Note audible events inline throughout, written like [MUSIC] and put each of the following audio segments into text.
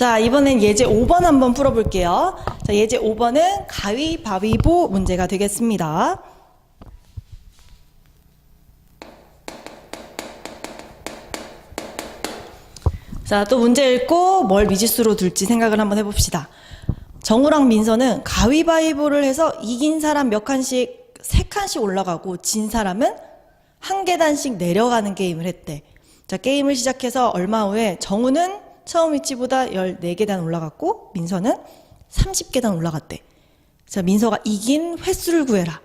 자, 이번엔 예제 5번 한번 풀어볼게요. 자, 예제 5번은 가위바위보 문제가 되겠습니다. 자, 또 문제 읽고 뭘 미지수로 둘지 생각을 한번 해봅시다. 정우랑 민서는 가위바위보를 해서 이긴 사람 몇 칸씩, 세 칸씩 올라가고 진 사람은 한 계단씩 내려가는 게임을 했대. 자, 게임을 시작해서 얼마 후에 정우는 처음 위치보다 14계단 올라갔고 민서는 30계단 올라갔대. 자, 민서가 이긴 횟수를 구해라.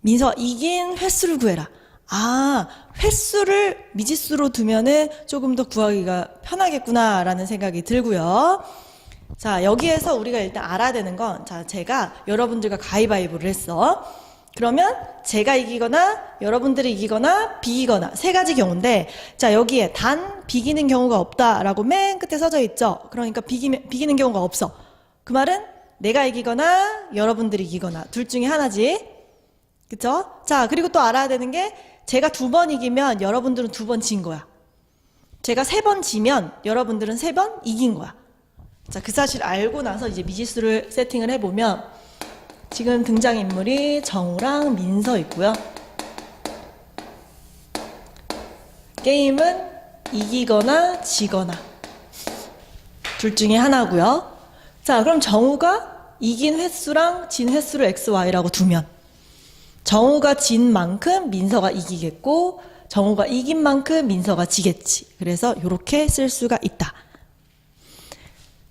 민서 이긴 횟수를 구해라. 아, 횟수를 미지수로 두면은 조금 더 구하기가 편하겠구나라는 생각이 들고요. 자, 여기에서 우리가 일단 알아야 되는 건, 자, 제가 여러분들과 가위바위보를 했어. 그러면 제가 이기거나 여러분들이 이기거나 비기거나 세 가지 경우인데, 자, 여기에 단 비기는 경우가 없다라고 맨 끝에 써져 있죠. 그러니까 비기, 비기는 경우가 없어. 그 말은 내가 이기거나 여러분들이 이기거나 둘 중에 하나지. 그쵸? 자, 그리고 또 알아야 되는 게 제가 두 번 이기면 여러분들은 두 번 진 거야. 제가 세 번 지면 여러분들은 세 번 이긴 거야. 자, 그 사실 알고 나서 이제 미지수를 세팅을 해보면 지금 등장인물이 정우랑 민서 있고요. 게임은 이기거나 지거나 둘 중에 하나고요. 자, 그럼 정우가 이긴 횟수랑 진 횟수를 XY라고 두면 정우가 진 만큼 민서가 이기겠고 정우가 이긴 만큼 민서가 지겠지. 그래서 이렇게 쓸 수가 있다.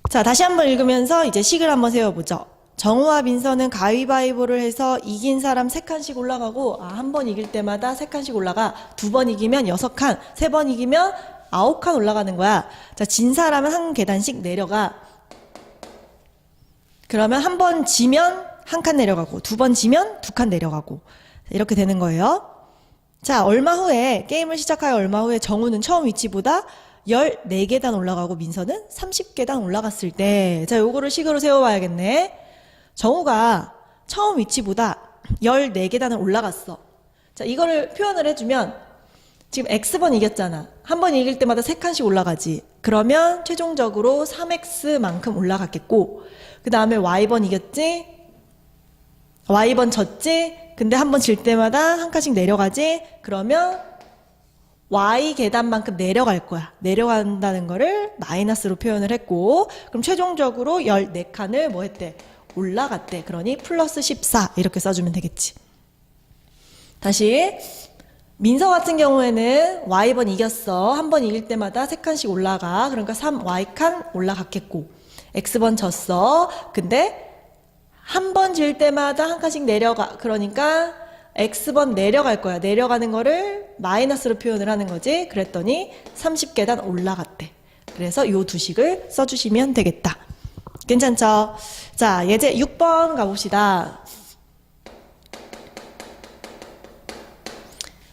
자, 다시 한번 읽으면서 이제 식을 한번 세워보죠. 정우와 민서는 가위바위보를 해서 이긴 사람 세 칸씩 올라가고, 아, 한 번 이길 때마다 세 칸씩 올라가. 두 번 이기면 여섯 칸, 세 번 이기면 아홉 칸 올라가는 거야. 자, 진 사람은 한 계단씩 내려가. 그러면 한 번 지면 한 칸 내려가고, 두 번 지면 두 칸 내려가고. 이렇게 되는 거예요. 자, 얼마 후에, 게임을 시작하여 얼마 후에 정우는 처음 위치보다 14계단 올라가고 민서는 30계단 올라갔을 때, 자, 요거를 식으로 세워봐야겠네. 정우가 처음 위치보다 14계단을 올라갔어. 자, 이거를 표현을 해주면, 지금 X번 이겼잖아. 한 번 이길 때마다 3칸씩 올라가지. 그러면 최종적으로 3X만큼 올라갔겠고, 그 다음에 Y번 이겼지? Y번 졌지? 근데 한 번 질 때마다 한 칸씩 내려가지? 그러면 Y 계단만큼 내려갈 거야. 내려간다는 거를 마이너스로 표현을 했고, 그럼 최종적으로 14칸을 뭐 했대? 올라갔대. 그러니 플러스 14 이렇게 써주면 되겠지. 다시 민서 같은 경우에는 Y번 이겼어. 한 번 이길 때마다 3칸씩 올라가. 그러니까 3Y칸 올라갔겠고, X번 졌어. 근데 한 번 질 때마다 한 칸씩 내려가. 그러니까 X번 내려갈 거야. 내려가는 거를 마이너스로 표현을 하는 거지. 그랬더니 30계단 올라갔대. 그래서 요 두 식을 써주시면 되겠다. 괜찮죠? 자, 예제 6번 가봅시다.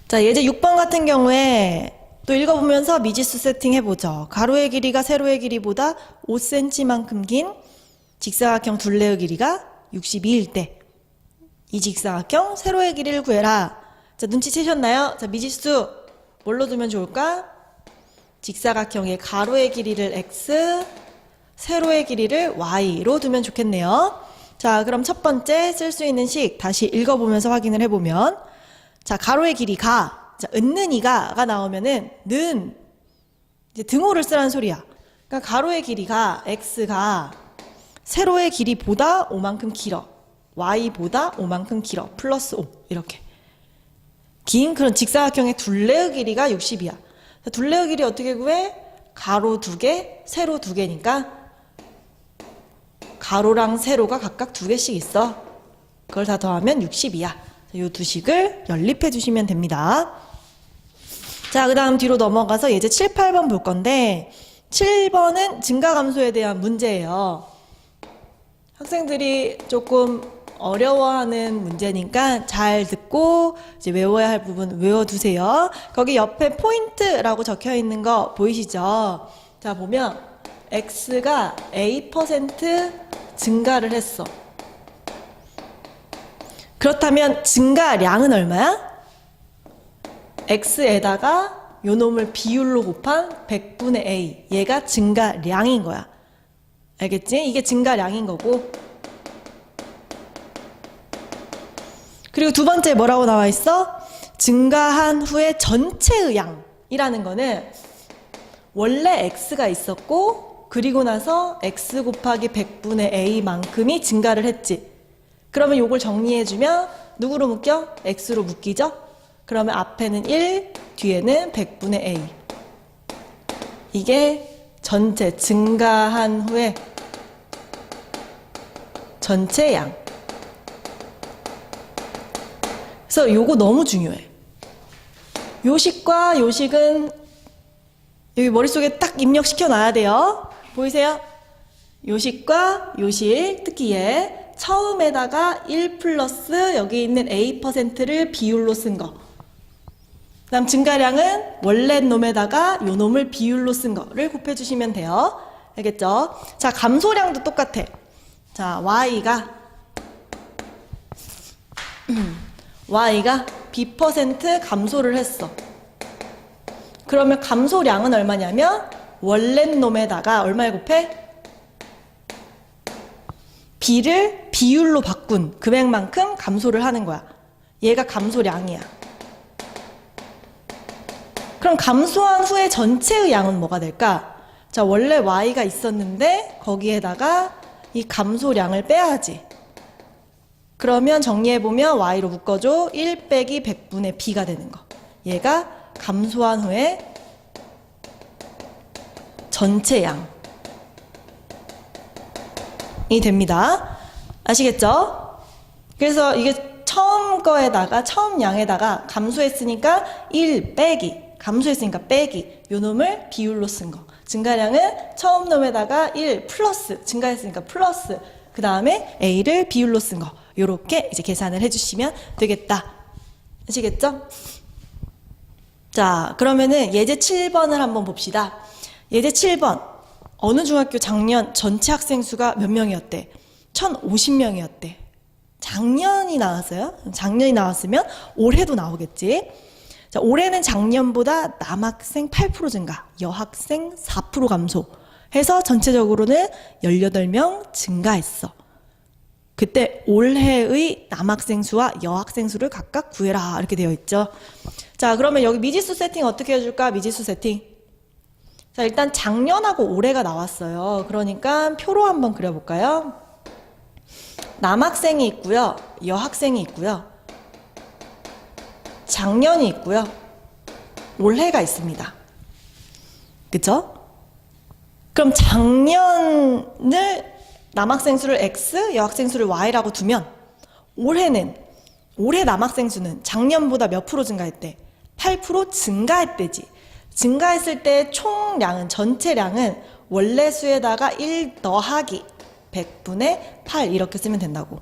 자, 예제 6번 같은 경우에 또 읽어보면서 미지수 세팅 해보죠. 가로의 길이가 세로의 길이보다 5cm만큼 긴 직사각형 둘레의 길이가 62일 때, 이 직사각형 세로의 길이를 구해라. 자, 눈치채셨나요? 자, 미지수 뭘로 두면 좋을까? 직사각형의 가로의 길이를 x, 세로의 길이를 y로 두면 좋겠네요. 자, 그럼 첫 번째 쓸 수 있는 식 다시 읽어보면서 확인을 해보면 자, 가로의 길이 가 자, 은는 이가가 나오면은 는 이제 등호를 쓰라는 소리야. 그러니까 가로의 길이가 x가 세로의 길이보다 5만큼 길어. y보다 5만큼 길어. 플러스 5 이렇게. 긴 그런 직사각형의 둘레의 길이가 60이야. 둘레의 길이 어떻게 구해? 가로 두 개, 세로 두 개니까 가로랑 세로가 각각 두 개씩 있어. 그걸 다 더하면 60이야. 이 두 식을 연립해 주시면 됩니다. 자, 그 다음 뒤로 넘어가서 예제 7, 8번 볼 건데 7번은 증가 감소에 대한 문제예요. 학생들이 조금 어려워하는 문제니까 잘 듣고 이제 외워야 할 부분 외워두세요. 거기 옆에 포인트라고 적혀 있는 거 보이시죠? 자, 보면 x가 a% 증가를 했어. 그렇다면 증가량은 얼마야? x에다가 요 놈을 비율로 곱한 100분의 A. 얘가 증가량인 거야. 알겠지? 이게 증가량인 거고. 그리고 두 번째 뭐라고 나와 있어? 증가한 후에 전체의 양이라는 거는 원래 x가 있었고 그리고 나서 x 곱하기 100분의 a만큼이 증가를 했지. 그러면 요걸 정리해 주면 누구로 묶여? x로 묶이죠? 그러면 앞에는 1, 뒤에는 100분의 a. 이게 전체 증가한 후에 전체 양. 그래서 요거 너무 중요해. 요식과 요식은 여기 머릿속에 딱 입력시켜 놔야 돼요. 보이세요? 요식과 요식, 특히 얘 처음에다가 1 플러스 여기 있는 A%를 비율로 쓴 거. 그 다음 증가량은 원래 놈에다가 요 놈을 비율로 쓴 거를 곱해주시면 돼요. 알겠죠? 자, 감소량도 똑같아. 자, Y가 [CLEARS THROAT] Y가 B% 감소를 했어. 그러면 감소량은 얼마냐면 원래 놈에다가 얼마에 곱해? B를 비율로 바꾼 금액만큼 감소를 하는 거야. 얘가 감소량이야. 그럼 감소한 후에 전체의 양은 뭐가 될까? 자, 원래 Y가 있었는데 거기에다가 이 감소량을 빼야지. 그러면 정리해보면 Y로 묶어줘. 1 빼기 100분의 B가 되는 거. 얘가 감소한 후에 전체 양이 됩니다. 아시겠죠? 그래서 이게 처음 거에다가 처음 양에다가 감소했으니까 1 빼기 감소했으니까 빼기 요 놈을 비율로 쓴 거. 증가량은 처음 놈에다가 1 플러스 증가했으니까 플러스 그 다음에 A를 비율로 쓴 거. 요렇게 이제 계산을 해주시면 되겠다. 아시겠죠? 자, 그러면은 예제 7번을 한번 봅시다. 예제 7번. 어느 중학교 작년 전체 학생 수가 몇 명이었대? 1050명이었대. 작년이 나왔어요? 작년이 나왔으면 올해도 나오겠지. 자, 올해는 작년보다 남학생 8% 증가, 여학생 4% 감소 해서 전체적으로는 18명 증가했어. 그때 올해의 남학생 수와 여학생 수를 각각 구해라 이렇게 되어 있죠. 자, 그러면 여기 미지수 세팅 어떻게 해줄까? 미지수 세팅. 자, 일단 작년하고 올해가 나왔어요. 그러니까 표로 한번 그려볼까요? 남학생이 있고요. 여학생이 있고요. 작년이 있고요. 올해가 있습니다. 그쵸? 그럼 작년을 남학생 수를 X, 여학생 수를 Y라고 두면 올해는 올해 남학생 수는 작년보다 몇 프로 증가했대? 8% 증가했대지. 증가했을 때 총량은 전체량은 원래 수에다가 1 더하기 100분의 8 이렇게 쓰면 된다고.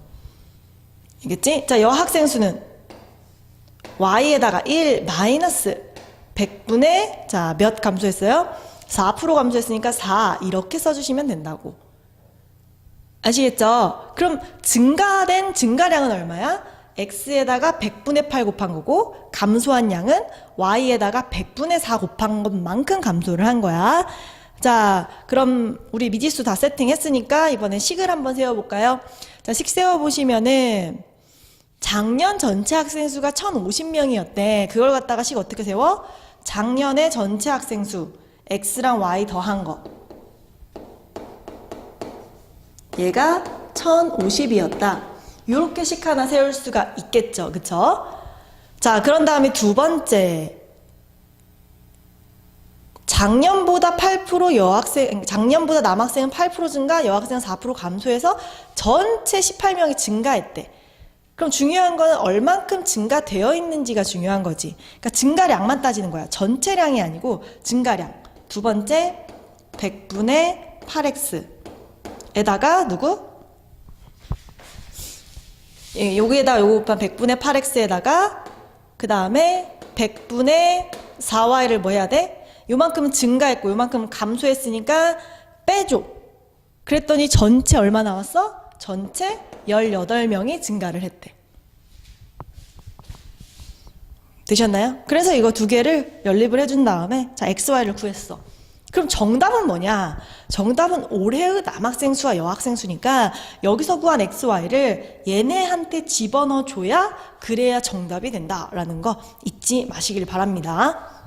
알겠지? 자, 여학생 수는 y에다가 1 마이너스 100분의 자, 몇 감소했어요? 4% 감소했으니까 4 이렇게 써주시면 된다고. 아시겠죠? 그럼 증가된 증가량은 얼마야? X에다가 100분의 8 곱한 거고 감소한 양은 y에다가 100분의 4 곱한 것만큼 감소를 한 거야. 자, 그럼 우리 미지수 다 세팅했으니까 이번엔 식을 한번 세워볼까요? 자, 식 세워보시면은 작년 전체 학생 수가 1,050명이었대. 그걸 갖다가 식 어떻게 세워? 작년에 전체 학생 수 x랑 y 더한 거. 얘가 1,050이었다. 이렇게 식 하나 세울 수가 있겠죠. 그쵸? 자, 그런 다음에 두 번째. 작년보다 8% 여학생, 작년보다 남학생은 8% 증가, 여학생은 4% 감소해서 전체 18명이 증가했대. 그럼 중요한 거는 얼만큼 증가되어 있는지가 중요한 거지. 그러니까 증가량만 따지는 거야. 전체량이 아니고 증가량. 두 번째, 100분의 8x. 에다가 누구? 예, 여기에다 요거 곱한 100분의 8x에다가 그 다음에 100분의 4y를 뭐 해야 돼? 요만큼은 증가했고 요만큼은 감소했으니까 빼줘. 그랬더니 전체 얼마 나왔어? 전체 18명이 증가를 했대. 되셨나요? 그래서 이거 두 개를 연립을 해준 다음에 자 XY를 구했어. 그럼 정답은 뭐냐? 정답은 올해의 남학생 수와 여학생 수니까 여기서 구한 XY를 얘네한테 집어넣어 줘야 그래야 정답이 된다라는 거 잊지 마시길 바랍니다.